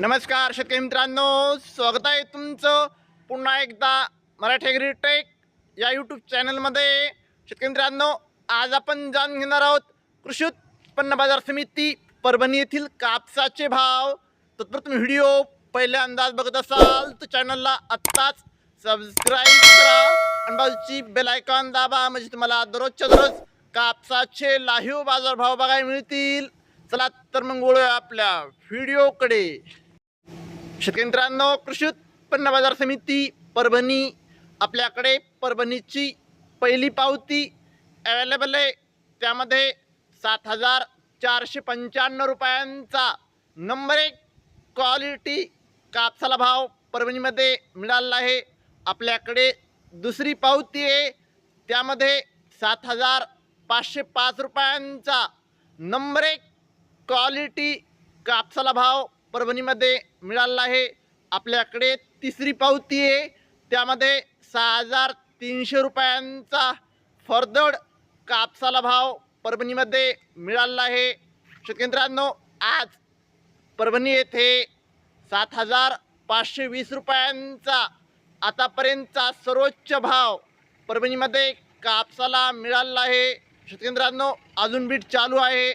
नमस्कार शेतकरी मित्रांनो स्वागत आहे तुमचं पुन्हा एकदा मराठी ॲग्री टेक या यूट्यूब चॅनलमध्ये शेतकरी मित्रांनो आज आपण जाणून घेणार आहोत कृषी उत्पन्न बाजार समिती परभणी येथील कापसाचे भाव. तत्प्रथम व्हिडिओ पहिल्या अंदाज बघत असाल तर चॅनलला आत्ताच सबस्क्राईब करा आणि बाजूची बेलायकॉन दाबा म्हणजे तुम्हाला दररोजच्या दररोज कापसाचे लाहीव बाजारभाव बघायला मिळतील. चला तर मग वळूया आपल्या व्हिडिओकडे. शेतकरी मित्रांनो कृषी उत्पन्न बाजार समिती परभणी आपल्याकडे परभणीची पहिली पावती अवेलेबल आहे. त्यामध्ये सात हजार चारशे पंच्याण्णव रुपयांचा नंबर एक क्वालिटी कापसाला भाव परभणीमध्ये मिळाला आहे. आपल्याकडे दुसरी पावती आहे. त्यामध्ये सात हजार पाचशे पाच रुपयांचा नंबर एक क्वालिटी कापसाला भाव परभणीमध्ये मिळाला आहे. आपल्याकडे तिसरी पावती आहे. त्यामध्ये सहा हजार तीनशे रुपयांचा फरदड कापसाला भाव परभणीमध्ये मिळाला आहे. शेतकरी आज परभणी येथे सात हजार पाचशे वीस रुपयांचा आतापर्यंतचा सर्वोच्च भाव परभणीमध्ये कापसाला मिळाला आहे. शेतकरी अजून बीट चालू आहे.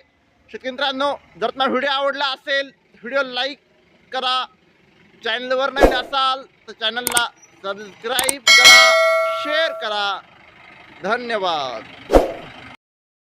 शेतकरी जर तुम्हाला व्हिडिओ आवडला असेल व्हिडिओ लाईक करा. चॅनलवर नाही असाल तर चॅनलला सबस्क्राईब करा. शेअर करा. धन्यवाद.